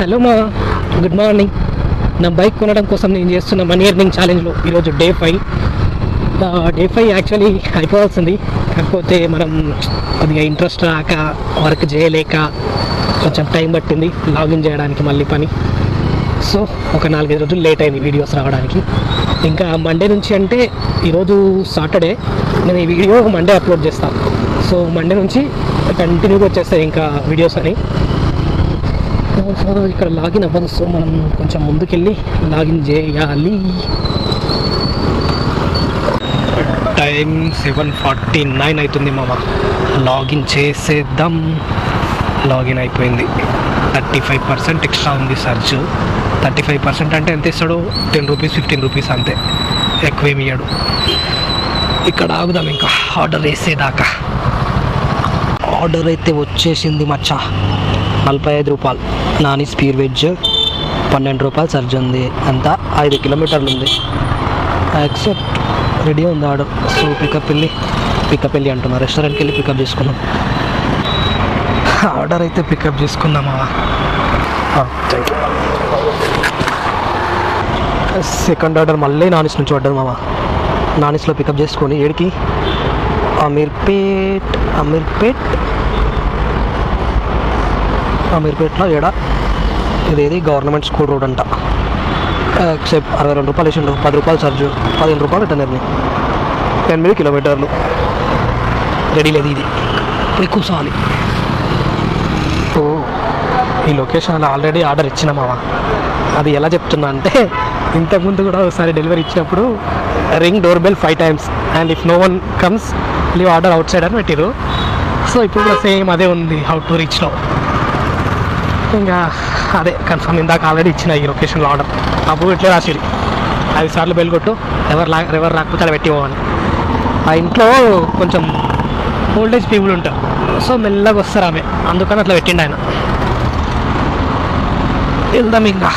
Hello మా good morning. నా bike కొనడం కోసం నేను చేస్తున్న మనీ ఎర్నింగ్ ఛాలెంజ్లో ఈరోజు day five. Day five actually అయిపోవాల్సింది. కాకపోతే మనం కొద్దిగా ఇంట్రెస్ట్ రాక వర్క్ చేయలేక కొంచెం టైం పట్టింది. లాగిన్ చేయడానికి మళ్ళీ పని. సో ఒక నాలుగైదు రోజులు లేట్ అయింది వీడియోస్ రావడానికి. ఇంకా మండే నుంచి అంటే ఈరోజు సాటర్డే. నేను ఈ వీడియో మండే అప్లోడ్ చేస్తాను సో మండే నుంచి కంటిన్యూగా వచ్చేస్తాయి ఇంకా వీడియోస్ అని. సో ఇక్కడ లాగిన్ అవ్వదు సో మనం కొంచెం ముందుకెళ్ళి లాగిన్ చేయాలి. టైం సెవెన్ ఫార్టీ నైన్ అవుతుంది మామ. లాగిన్ చేసేద్దాం. లాగిన్ అయిపోయింది. థర్టీ ఫైవ్ పర్సెంట్ ఎక్స్ట్రా ఉంది సర్చ్ థర్టీ ఫైవ్ పర్సెంట్ అంటే ఎంత ఇస్తాడు? టెన్ రూపీస్ ఫిఫ్టీన్ రూపీస్ అంతే. ఎక్కువేమి ఇయ్యాడు. ఇక్కడ ఆగుదాం ఇంకా. ఆర్డర్ వేసేదాకా. ఆర్డర్ అయితే వచ్చేసింది మచ్చా. నలభై ఐదు రూపాయలు. నాని స్పీర్ వెజ్ పన్నెండు రూపాయలు సర్జ్ ఉంది. అంతా ఐదు కిలోమీటర్లు ఉంది యాక్సెప్ట్ రెడీ ఉంది ఆర్డర్ సో పికప్ వెళ్ళి పికప్ వెళ్ళి అంటున్నా. రెస్టారెంట్కి వెళ్ళి పికప్ చేసుకున్నాం ఆర్డర్ అయితే పికప్ చేసుకుందామా థ్యాంక్ యూ సెకండ్ ఆర్డర్ మళ్ళీ నానిస్ నుంచి ఆర్డర్ మామ నానిస్లో పికప్ చేసుకొని ఏడికి? అమీర్పేట్ అమీర్పేట్ అమీర్పేటలో ఏడ? ఇదేది గవర్నమెంట్ స్కూల్ రోడ్ అంట. ఎక్సెప్ట్ అరవై రెండు రూపాయలు వేసిండు పది రూపాయలు ఛార్జ్ పదిహేను రూపాయలు రిటర్న్ ఎనిమిది కిలోమీటర్లు. రెడీ లేదు ఇది. పోయి కూర్చోవాలి. ఓ ఈ లొకేషన్ ఆల్రెడీ ఆర్డర్ ఇచ్చిన అది ఎలా చెప్తున్నా అంటే ఇంతకుముందు కూడా ఒకసారి డెలివరీ ఇచ్చినప్పుడు ring door bell five times and if no one comes leave order outside అని పెట్టారు సో ఇప్పుడు కూడా సేమ్ అదే ఉంది హౌ టు రీచ్లో ఇంకా అదే కన్ఫర్మ్ ఇందాక ఆల్రెడీ ఇచ్చిన ఈ లొకేషన్లో ఆర్డర్. అప్పుడు ఇట్లే రాసిరు? ఐదు సార్లు బెల్ కొట్టు ఎవరు లా ఎవరు రాకపోతే అలా పెట్టిపోవాలి ఆ ఇంట్లో కొంచెం ఓల్డేజ్ పీపుల్ ఉంటారు. సో మెల్లగా వస్తారు ఆమె. అందుకని అట్లా పెట్టిండు ఆయన. వెళ్దాం ఇంకా.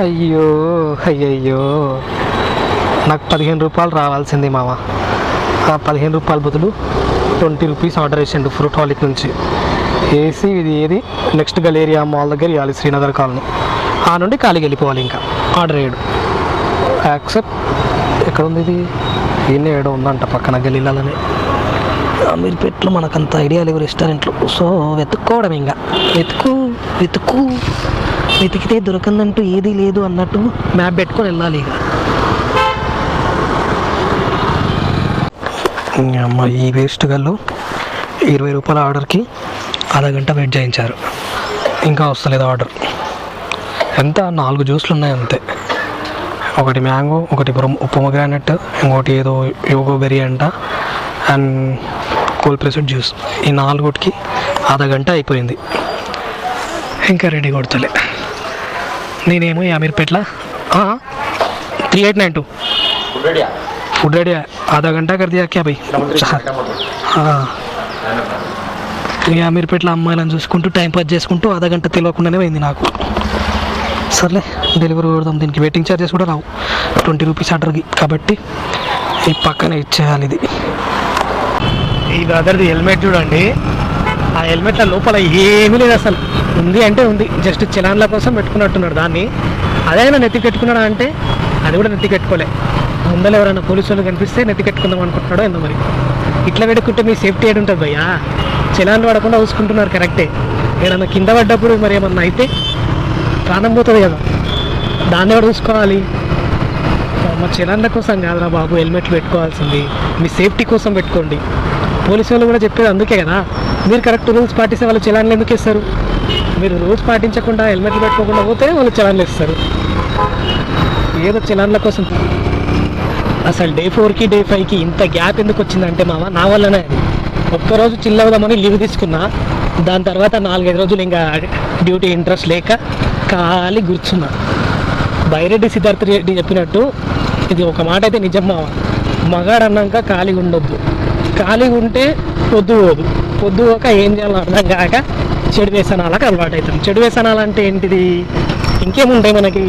అయ్యో అయ్యయ్యో. నాకు పదిహేను రూపాయలు రావాల్సింది మామ. ఆ పదిహేను రూపాయల బదులు ట్వంటీ రూపీస్ ఆర్డర్ వేసిండు ఫ్రూట్ హాలిక్ నుంచి. వేసి ఇది ఏది? నెక్స్ట్ గలేరియా మాల్ దగ్గర ఇవ్వాలి శ్రీనగర్ కాలనీ. ఆ నుండి ఖాళీకి వెళ్ళిపోవాలి ఇంకా. ఆర్డర్ వేయడు యాక్సెప్ట్. ఎక్కడ ఉంది ఇది? ఈయన ఏడో ఉందంట పక్కన గలీలాలని. అమీర్పేట్లో మనకంత ఐడియా లేవు రెస్టారెంట్లు. సో వెతుక్కోవడం ఇంకా. వెతుకు వెతుకు. వెతికితే దొరకందంటూ ఏదీ లేదు అన్నట్టు మ్యాప్ పెట్టుకొని వెళ్ళాలి ఇక. అమ్మ ఈ వేస్ట్ గల్లు ఇరవై రూపాయల ఆర్డర్కి అరగంట వెయిట్ చేయించారు. ఇంకా వస్తలేదు ఆర్డర్. ఎంత? నాలుగు జ్యూస్లు ఉన్నాయి అంతే. ఒకటి మ్యాంగో ఒకటి పొమగ్రానెట్ ఇంకోటి ఏదో యోగో బెర్రీ అంట అండ్ కోల్ ప్రెసెడ్ జ్యూస్. ఈ నాలుగుటికి అర్ధ గంట అయిపోయింది. ఇంకా రెడీ కొడతలే. నేనేమో ఈ అమీర్పేట్ల three eight nine two food ready है आधा घंटा कर दिया क्या भाई ఇక అమీర్పేటలో అమ్మాయిలను చూసుకుంటూ టైం పాస్ చేసుకుంటూ అర్ధ గంట తెలియకుండానే పోయింది నాకు సర్లే డెలివరీ కొడదాం దీనికి వెయిటింగ్ ఛార్జెస్ కూడా రావు ట్వంటీ రూపీస్ ఆర్డర్కి కాబట్టి ఈ పక్కనే ఇచ్చేయాలి ఇది ఈ బ్రదర్ది హెల్మెట్ చూడండి ఆ హెల్మెట్ల లోపల ఏమీ లేదు అసలు ఉంది అంటే ఉంది జస్ట్ చలాన్ల కోసం పెట్టుకున్నట్టున్నాడు దాన్ని అదైనా నెత్తి పెట్టుకున్నాడా అంటే అది కూడా నెత్తి పెట్టుకోలే ముందర ఎవరైనా పోలీసు వాళ్ళు కనిపిస్తే నెత్తి కట్టుకుందాం అనుకుంటున్నాడో ఏందో మరి? ఇట్లా పెట్టుకుంటే మీ సేఫ్టీ ఏడు ఉంటుంది భయ్యా. చలాన్ పడకుండా చూసుకుంటున్నారు కరెక్టే. ఏదన్నా కింద పడ్డప్పుడు మరి ఏమన్నా అయితే ప్రాణం పోతుంది కదా. దాన్ని కూడా చూసుకోవాలి మా చలాన్ల కోసం కాదురా బాబు హెల్మెట్లు పెట్టుకోవాల్సింది. మీ సేఫ్టీ కోసం పెట్టుకోండి. పోలీసు వాళ్ళు కూడా చెప్పేది అందుకే కదా. మీరు కరెక్ట్ రూల్స్ పాటిస్తే వాళ్ళు చలాన్లు ఎందుకు ఇస్తారు మీరు రూల్స్ పాటించకుండా హెల్మెట్లు పెట్టుకోకుండా పోతే వాళ్ళు చలాన్లు ఇస్తారు ఏదో చలాన్ల కోసం అసలు డే ఫోర్కి డే ఫైవ్కి ఇంత గ్యాప్ ఎందుకు వచ్చిందంటే మామ నా వల్లనే అది. ఒక్కరోజు చిల్ అవుదామని లీవ్ తీసుకున్నా దాని తర్వాత నాలుగైదు రోజులు ఇంకా డ్యూటీ ఇంట్రెస్ట్ లేక ఖాళీ కూర్చున్నా. బైరెడ్డి సిద్ధార్థ రెడ్డి చెప్పినట్టు ఇది ఒక మాట అయితే నిజం మామ మగాడు అన్నాక ఖాళీగా ఉండొద్దు. ఖాళీగా ఉంటే పొద్దు పోదు. పొద్దు పోక ఏం చేయాలో అర్థం కాక చెడు వ్యసనాలకు అలవాటు అవుతాం చెడు వ్యసనాలు అంటే ఏంటిది? ఇంకేముంటాయి మనకి?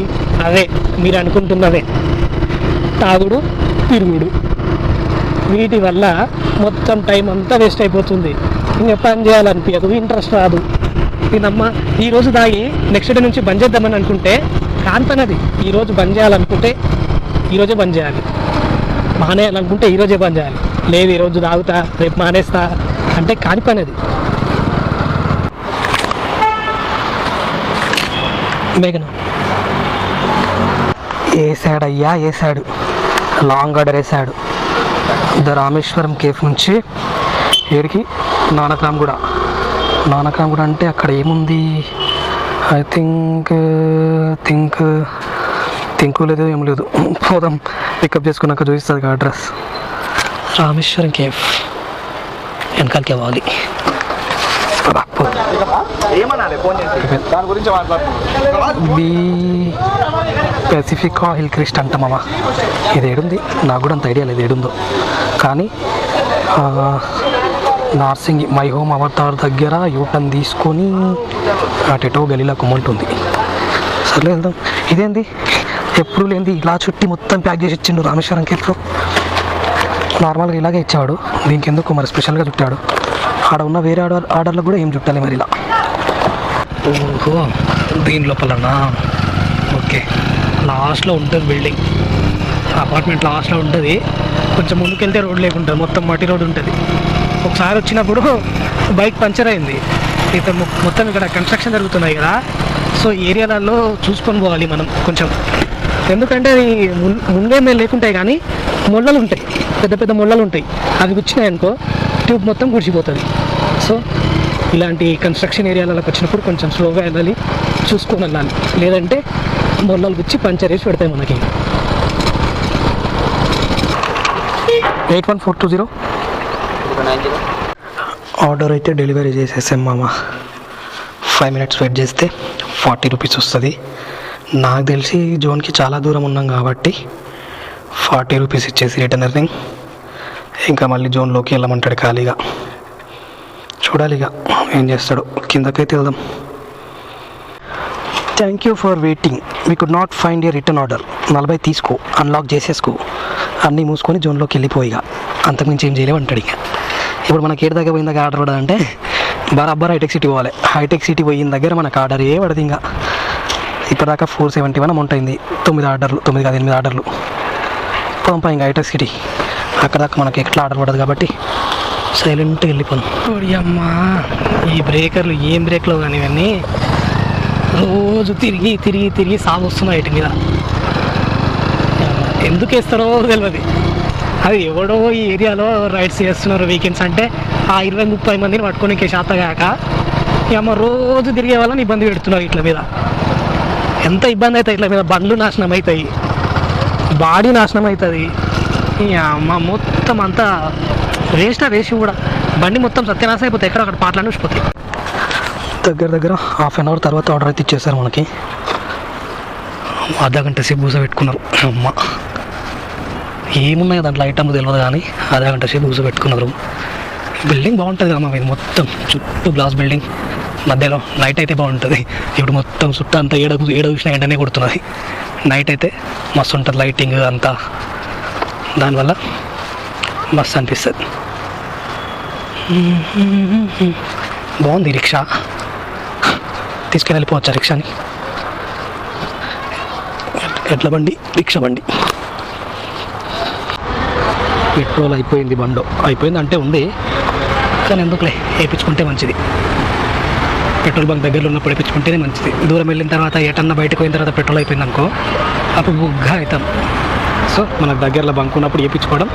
అదే మీరు అనుకుంటున్నదే తాగుడు తిరుగుడు వీటి వల్ల మొత్తం టైం అంతా వేస్ట్ అయిపోతుంది. ఇంకా పని చేయాలనిపించదు ఇంట్రెస్ట్ రాదు. ఇదమ్మా ఈరోజు దాగి నెక్స్ట్ డే నుంచి బంద్ చేద్దామని అనుకుంటే కాంతనది ఈరోజు బంద్ చేయాలనుకుంటే ఈరోజే బంద్ చేయాలి. మానేయాలనుకుంటే ఈరోజే బంద్ చేయాలి. లేదు ఈరోజు తాగుతా రేపు మానేస్తా అంటే కాని పని అది మేఘన వేసాడు వేసాడు లాంగ్ ఆర్డర్ వేసాడు ద రామేశ్వరం కేఫ్ నుంచి ఏడికి నానక్రామ్ కూడా నానక్రామ్ కూడా అంటే అక్కడ ఏముంది? ఐ థింక్ థింక్ థింక్ లేదు ఏం లేదు. పోదాం పికప్ చేసుకున్నాక చూపిస్తుంది అడ్రస్. రామేశ్వరం కేఫ్. వెనకాలకి అవ్వాలి పద, పెసిఫిక్ హిల్ క్రిస్ట్ అంట మామ. ఇది ఏడుంది? నాకు కూడా అంత ఐడియా లేదు ఏడుందో. కానీ నార్సింగి మై హోమ్ అవతార్ దగ్గర యూటర్న్ తీసుకొని అటెటో గలీలా కుమ్మంటుంది. సర్లే వెళ్దాం. ఇదేంది? ఎప్పుడు లేనిది ఇలా చుట్టి మొత్తం ప్యాక్ చేసి ఇచ్చిండు రామేశ్వరం కేఫ్లో. నార్మల్గా ఇలాగే ఇచ్చాడు దీనికి ఎందుకు మరి స్పెషల్గా చుట్టాడు? ఆడ ఉన్న వేరే ఆర్డర్ ఆర్డర్లో కూడా ఏం చుట్టాలి మరి ఇలా? ఓహో దీని లోపలనా? ఓకే. లాస్ట్లో ఉంటుంది బిల్డింగ్. అపార్ట్మెంట్ లాస్ట్లో ఉంటుంది. కొంచెం ముందుకెళ్తే రోడ్ లేకుంటుంది. మొత్తం మట్టి రోడ్ ఉంటుంది. ఒకసారి వచ్చినప్పుడు బైక్ పంచర్ అయింది. ఇక మొత్తం ఇక్కడ కన్స్ట్రక్షన్ జరుగుతున్నాయి కదా. సో ఏరియాలలో చూసుకొని పోవాలి మనం కొంచెం. ఎందుకంటే అది ముం- ముందే మేము లేకుంటాయి కానీ మొళ్ళలు ఉంటాయి. పెద్ద పెద్ద మొళ్ళలు ఉంటాయి. అవి వచ్చినాయి అనుకో. ట్యూబ్ మొత్తం గుడిచిపోతుంది. సో ఇలాంటి కన్స్ట్రక్షన్ ఏరియాలకు వచ్చినప్పుడు కొంచెం స్లోగా వెళ్ళాలి చూసుకొని వెళ్ళాలి లేదంటే మొల్లలు గుచ్చి పంచర్ వేసి పెడతాయి మనకి. Eight one four two zero. Order అయితే డెలివరీ చేసేసాం మామ. ఫైవ్ మినిట్స్ వెయిట్ చేస్తే ఫార్టీ రూపీస్ వస్తుంది. నాకు తెలిసి జోన్కి చాలా దూరం ఉన్నాం కాబట్టి ఫార్టీ రూపీస్ ఇచ్చేసి రిటర్న్ ఎర్నింగ్. ఇంకా మళ్ళీ జోన్లోకి వెళ్ళమంటాడు ఖాళీగా. చూడాలి ఇక ఏం చేస్తాడు. కిందకైతే వెళ్దాం. Thank you for waiting we could not find a return order నలభై తీసుకో. అన్లాక్ చేసేసుకో. అన్నీ మూసుకొని జోన్లోకి వెళ్ళిపోయిగా. అంతకుమించి ఏం చేయలేవు అంటాడు ఇక. ఇప్పుడు మనకి ఏడు దగ్గర పోయిన దగ్గర ఆర్డర్ పడదంటే బరాబర్ హైటెక్ సిటీ పోవాలి. హైటెక్ సిటీ పోయిన దగ్గర మనకు ఆర్డర్ ఏ పడదు ఇంకా. ఇప్పటిదాకా ఫోర్ సెవెంటీ వన్ అమౌంట్ అయింది. తొమ్మిది ఆర్డర్లు తొమ్మిది కాదు ఎనిమిది ఆర్డర్లు. పంపా ఇంకా హైటెక్ సిటీ అక్కడ దాకా మనకి ఎట్లా ఆర్డర్ పడదు కాబట్టి సైలెంట్గా వెళ్ళిపోను. అమ్మా ఈ బ్రేకర్లు ఏం బ్రేక్లో కానీ ఇవన్నీ రోజు తిరిగి తిరిగి తిరిగి సాగు వస్తున్నాయి వీటి మీద. ఎందుకు వేస్తారో తెలియదు అది ఎవడో ఈ ఏరియాలో రైడ్స్ చేస్తున్నారు వీకెండ్స్ అంటే ఆ ఇరవై ముప్పై మందిని పట్టుకొని శాత కాక అమ్మ రోజు తిరిగే వాళ్ళని ఇబ్బంది పెడుతున్నారు ఇట్ల మీద. ఎంత ఇబ్బంది అవుతాయి ఇట్ల మీద? బండ్లు నాశనం అవుతాయి. బాడీ నాశనం అవుతుంది. అమ్మ మొత్తం అంతా వేస్ట్ వేసి కూడా. బండి మొత్తం సత్యనాశ అయిపోతే ఎక్కడ అక్కడ పాటలు చూసిపోతాయి దగ్గర దగ్గర హాఫ్ అన్ అవర్ తర్వాత ఆర్డర్ అయితే ఇచ్చేసారు మనకి. అర్ధ గంట సేపు పూస పెట్టుకున్నారు అమ్మ. ఏమున్నాయి దాంట్లో ఐటమ్ తెలియదు కానీ అర్ధ గంట సేపు పూస పెట్టుకున్నారు బిల్డింగ్ బాగుంటుంది అమ్మ ఇది మొత్తం. చుట్టూ గ్లాస్ బిల్డింగ్ మధ్యలో నైట్ అయితే బాగుంటుంది. ఇప్పుడు మొత్తం చుట్టూ అంతా ఏడ ఏడ చూసినా ఎండనే కొడుతున్నది. నైట్ అయితే మస్తు ఉంటుంది లైటింగ్ అంతా. దానివల్ల మస్తు అనిపిస్తుంది. బాగుంది రిక్షా. తీసుకుని వెళ్ళిపోవచ్చా రిక్షాని? ఎట్ల బండి? రిక్షా బండి. పెట్రోల్ అయిపోయింది బండో. అయిపోయింది అంటే ఉంది కానీ ఎందుకులే? వేయించుకుంటే మంచిది. పెట్రోల్ బంక్ దగ్గరలో ఉన్నప్పుడు వేయించుకుంటేనే మంచిది. దూరం వెళ్ళిన తర్వాత ఎటన్నా బయటకు పోయిన తర్వాత పెట్రోల్ అయిపోయింది అనుకో అప్పుడు బుగ్గా అవుతాం. సో మనకు దగ్గరలో బంక్ ఉన్నప్పుడు వేయించుకోవడం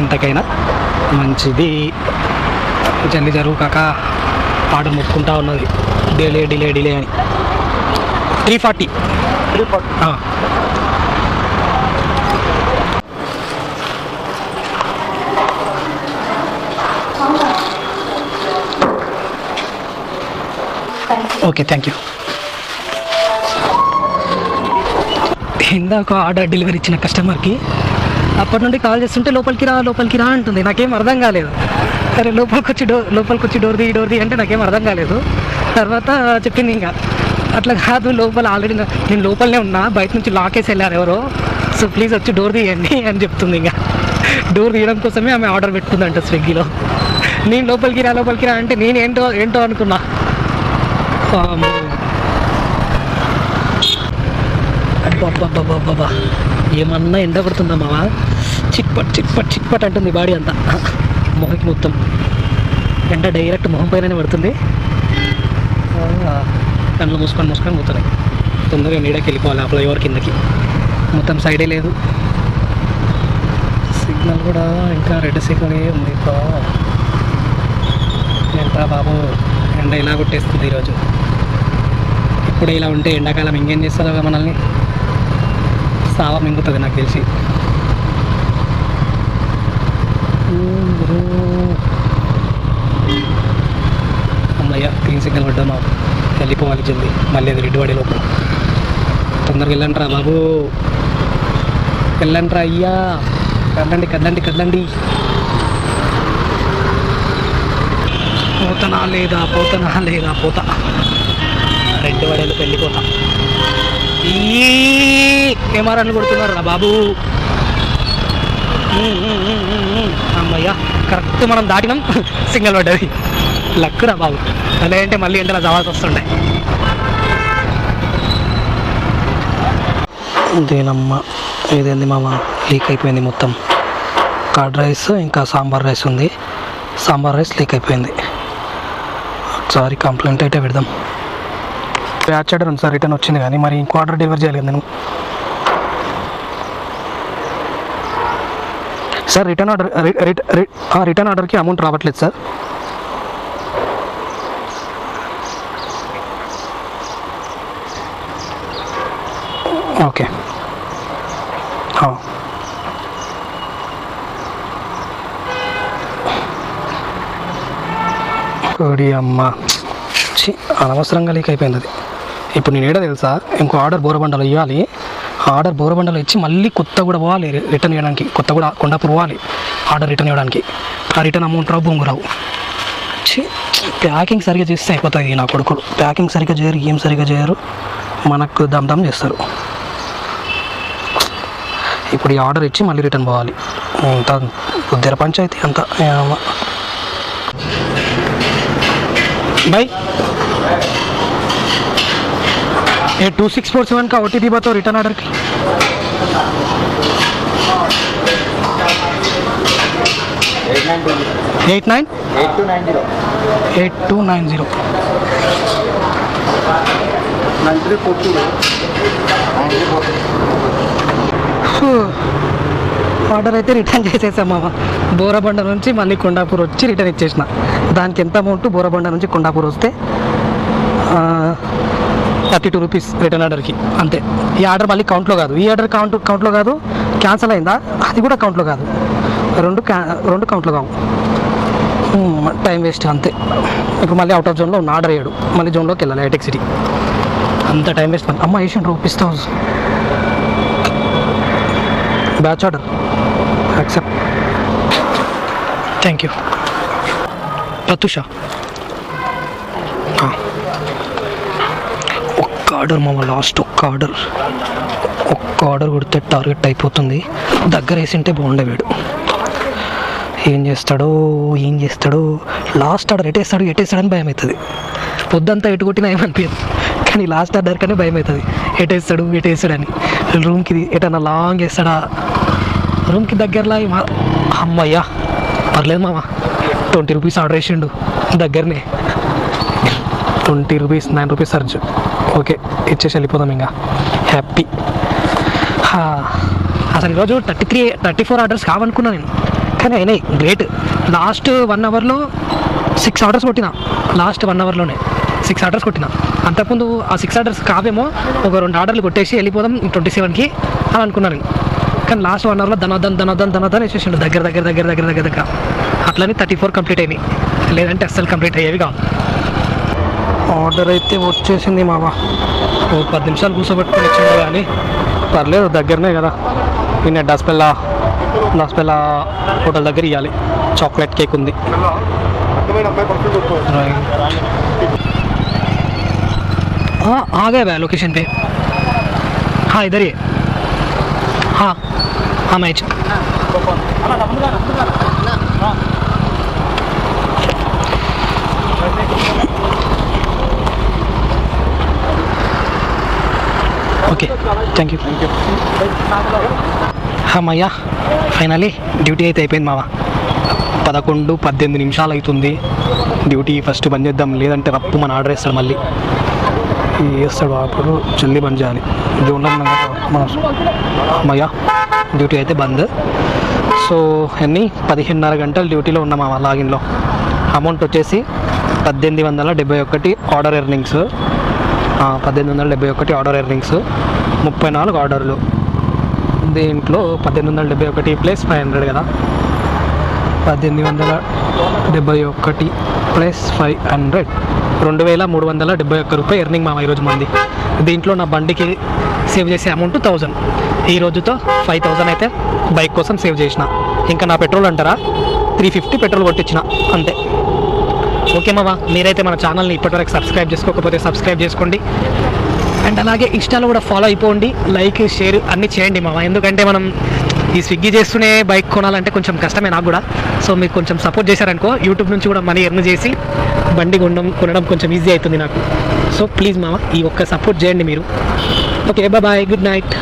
ఎంతకైనా మంచిది. జల్లి జరుగు కాక ఆర్డర్ మొత్తుకుంటా ఉన్నది. డిలే డిలే డిలే అని. Three forty. Okay thank you. ఇందాక ఆర్డర్ డెలివరీ ఇచ్చిన కస్టమర్కి అప్పటి నుండి కాల్ చేస్తుంటే లోపలికి రా లోపలికి రా అంటుంది. నాకేం అర్థం కాలేదు. సరే లోపలికి వచ్చి డోర్ లోపలికి వచ్చి డోర్ ది డోర్ ది అంటే నాకేం అర్థం కాలేదు. తర్వాత చెప్పింది ఇంకా. అట్లా కాదు లోపల ఆల్రెడీ నేను లోపలనే ఉన్నా బయట నుంచి లాకేసి వెళ్ళారు ఎవరో. సో ప్లీజ్ వచ్చి డోర్ తీయండి అని చెప్తుంది ఇంకా. డోర్ తీయడం కోసమే ఆమె ఆర్డర్ పెట్టుకుందంట స్విగ్గీలో. నేను లోపలికి రా లోపలికి రా అంటే నేను ఏంటో ఏంటో అనుకున్నా అబ్బబ్బబ్బబ్బబ్బా ఏమన్నా ఎండ పడుతుందా మావా? చిట్పట్ చిట్పట్ చిట్పట్ అంటుంది బాడీ అంతా. మొహకి మొత్తం. ఎండ డైరెక్ట్ మొహం పైననే పడుతుంది. కళ్ళు మూసుకొని మూసుకొని పోతున్నాయి తొందరగా నీడకి వెళ్ళిపోవాలి ఆ ఫ్లైఓవర్ కిందకి. మొత్తం సైడే లేదు. సిగ్నల్ కూడా ఇంకా రెడ్ సిగ్నల్ ఉంది. ఏంట్రా బాబు? ఎండ ఇలా కొట్టేస్తుంది ఈరోజు. ఇప్పుడు ఇలా ఉంటే ఎండాకాలం ఇంకేం చేస్తుందో మనల్ని? సావ మింగుతుంది నాకు తెలిసి. అమ్మయ్య గ్రీన్ సిగ్నల్ పడ్డామా వెళ్ళిపోవాలి జల్ది. మళ్ళీ అది రెడ్డి పడే లోపల. తొందరగా వెళ్ళంట్రా బాబు. వెళ్ళంట్రా అయ్యా. కదండి కదలండి కదలండి. పోతనా లేదా పోతనా లేదా పోతా. రెండు వడలు వెళ్ళిపోతా. ఈ కెమెరాలు కొడుతున్నారు రా బాబు. అమ్మయ్యా కరెక్ట్ మనం దాటినాం. సింగల్ పడ్డది. లక్ రా బాబు. అదేంటే మళ్ళీ ఎంతలా జవాల్సి వస్తుండే. దేనమ్మ ఇదేంది మామ లీక్ అయిపోయింది మొత్తం. కర్డ్ రైస్ ఇంకా సాంబార్ రైస్ ఉంది. సాంబార్ రైస్ లీక్ అయిపోయింది. ఒకసారి కంప్లైంట్ అయితే పెడదాం. బ్యాచ్ ఆర్డర్ ఉంది సార్ రిటర్న్ వచ్చింది కానీ మరి ఇంకో ఆర్డర్ డెలివరీ చేయాలి కదా నేను. సార్ రిటర్న్ ఆర్డర్ రిటర్న్ ఆర్డర్కి అమౌంట్ రావట్లేదు సార్. ఓకే. అమ్మ. అనవసరంగా లీక్ అయిపోయింది అది. ఇప్పుడు నేను ఏడా తెలుసా? ఇంకో ఆర్డర్ బోరబండలో ఇవ్వాలి. ఆర్డర్ బోరబండలో ఇచ్చి మళ్ళీ కొత్త కూడా పోవాలి రిటర్న్ ఇవ్వడానికి కొత్త కూడా కొండాపూర్ పోవాలి ఆర్డర్ రిటర్న్ ఇవ్వడానికి ఆ రిటర్న్ అమౌంట్ రావు బొంగురావు ప్యాకింగ్ సరిగ్గా చేస్తే అయిపోతుంది నా కొడుకులు. ప్యాకింగ్ సరిగ్గా చేయరు ఏం సరిగ్గా చేయరు. మనకు దమ్ దమ్ చేస్తారు. ఇప్పుడు ఈ ఆర్డర్ ఇచ్చి మళ్ళీ రిటర్న్ పోవాలి. అంత ఉద్దర పంచాయతీ అంత. బై. ये टू सिक्स फोर सेवन का ओ टी पी बताओ रिटर्न ऑर्डर की eight nine two eight nine eight two nine zero eight two nine zero nine three four two nine three four order అయితే return చేసేసాం మామ బోరబండ నుంచి మళ్ళీ కొండాపూర్ వచ్చి return ఇచ్చేసిన దానికి ఎంత అమౌంట్ బోరబండ నుంచి కొండాపూర్ వస్తే థర్టీ టూ రూపీస్ రిటర్న్ ఆర్డర్కి అంతే. ఈ ఆర్డర్ మళ్ళీ కౌంట్లో కాదు. ఈ ఆర్డర్ కౌంట్ కౌంట్లో కాదు క్యాన్సిల్ అయిందా? అది కూడా కౌంట్లో కాదు. రెండు క్యా రెండు కౌంట్లో కావు. టైం వేస్ట్ అంతే. ఇప్పుడు మళ్ళీ అవుట్ ఆఫ్ జోన్లో ఉన్న ఆర్డర్ అయ్యాడు మళ్ళీ జోన్లోకి వెళ్ళాలి హైటెక్ సిటీ అంత టైం వేస్ట్ అమ్మ Asian rupees థౌజ్ batch order accept thank you Pratyusha. ఒక్క ఆర్డర్ మామ లాస్ట్ ఒక్క ఆర్డర్. ఒక్క ఆర్డర్ కొడితే టార్గెట్ అయిపోతుంది. దగ్గర వేసింటే బాగుండే వీడు. ఏం చేస్తాడో ఏం చేస్తాడో. లాస్ట్ ఆర్డర్ ఎటేస్తాడు ఎటేస్తాడని భయం అవుతుంది. పొద్దంతా ఎటు కొట్టినా ఏమనిపించదు కానీ లాస్ట్ ఆర్డర్ కానీ భయం అవుతుంది. ఎటేస్తాడు ఎటేస్తాడని. రూమ్కి ఎటన్నా లాంగ్ వేస్తాడా? రూమ్కి దగ్గరలో అమ్మయ్యా పర్లేదు మామ. ట్వంటీ రూపీస్ ఆర్డర్ వేసిండు దగ్గరనే. Twenty rupees nine rupees surge. Okay ఇచ్చేసి వెళ్ళిపోదాం ఇంకా. హ్యాపీ అసలు ఈరోజు thirty three thirty four orders కావనుకున్నాను నేను. కానీ అయినాయి గ్రేట్ లాస్ట్ వన్ అవర్లో సిక్స్ ఆర్డర్స్ కొట్టిన. లాస్ట్ వన్ అవర్లోనే సిక్స్ ఆర్డర్స్ కొట్టిన. అంతకుముందు ఆ సిక్స్ ఆర్డర్స్ కావేమో ఒక రెండు ఆర్డర్లు కొట్టేసి వెళ్ళిపోదాం ట్వంటీ సెవెన్కి అని అనుకున్నాను నేను. కానీ లాస్ట్ వన్ అవర్లో ధనోదన్ ధనోదన్ ధనోదన్ వేసేసిండు. దగ్గర దగ్గర దగ్గర దగ్గర దగ్గర దగ్గర. అట్లనే థర్టీ ఫోర్ కంప్లీట్ అయినాయి. లేదంటే అస్సలు కంప్లీట్ అయ్యేవి కావు. ఆర్డర్ అయితే వచ్చేసింది మావా ఓ పది నిమిషాలు కూర్చోబెట్టుకొని వచ్చిండు కానీ పర్లేదు దగ్గరనే కదా నిన్న డస్పెల్లా డస్పెల్లా హోటల్ దగ్గర ఇవ్వాలి చాక్లెట్ కేక్ ఉంది అర్థమైన అమ్మాయి పర్ఫెక్ట్ हाँ आ गए भाई लोकेशन पे हाँ इधर ही है हाँ हाँ ఓకే థ్యాంక్ యూ అమ్మయ్యా ఫైనలీ డ్యూటీ అయితే అయిపోయింది మావా. పదకొండు పద్దెనిమిది నిమిషాలు అవుతుంది. డ్యూటీ ఫస్ట్ బంద్ చేద్దాం లేదంటే రప్పు మన ఆర్డర్ వేస్తాడు మళ్ళీ. వేస్తాడు అప్పుడు? జల్దీ బంద్ చేయాలి. జూన్లో మన అమ్మయ్యా డ్యూటీ అయితే బంద్. సో అన్నీ పదిహేనున్నర గంటలు డ్యూటీలో ఉన్నాం లాగిన్లో అమౌంట్ వచ్చేసి పద్దెనిమిది వందల డెబ్బై ఒకటి ఆర్డర్ ఎర్నింగ్స్ పద్దెనిమిది వందల డెబ్బై ఒకటి ఆర్డర్ ఎర్నింగ్స్ ముప్పై నాలుగు ఆర్డర్లు. దీంట్లో పద్దెనిమిది వందల డెబ్బై ఒకటి ప్లస్ ఫైవ్ హండ్రెడ్ కదా. పద్దెనిమిది వందల డెబ్బై ఒకటి ప్లస్ ఫైవ్ హండ్రెడ్. రెండు వేల మూడు వందల డెబ్బై ఒక్క రూపాయి ఎర్నింగ్ మా ఈరోజు మంది. దీంట్లో నా బండికి సేవ్ చేసే అమౌంట్ థౌజండ్ ఈ రోజుతో ఫైవ్ థౌజండ్ అయితే బైక్ కోసం సేవ్ చేసిన. ఇంకా నా పెట్రోల్ అంటారా? త్రీ ఫిఫ్టీ పెట్రోల్ కొట్టించిన. అంతే. ఓకే మావా మీరైతే మన ఛానల్ని ఇప్పటివరకు సబ్స్క్రైబ్ చేసుకోకపోతే సబ్స్క్రైబ్ చేసుకోండి. అండ్ అలాగే ఇన్స్టాలో కూడా ఫాలో అయిపోండి లైక్ షేర్ అన్నీ చేయండి మావా ఎందుకంటే మనం ఈ స్విగ్గీ చేస్తూనే బైక్ కొనాలంటే కొంచెం కష్టమే నాకు కూడా. సో మీరు కొంచెం సపోర్ట్ చేశారనుకో యూట్యూబ్ నుంచి కూడా మనీ ఎర్న్ చేసి బండి కొనడం కొనడం కొంచెం ఈజీ అవుతుంది నాకు. సో ప్లీజ్ మావా ఈ ఒక్క సపోర్ట్ చేయండి మీరు. Okay bye good night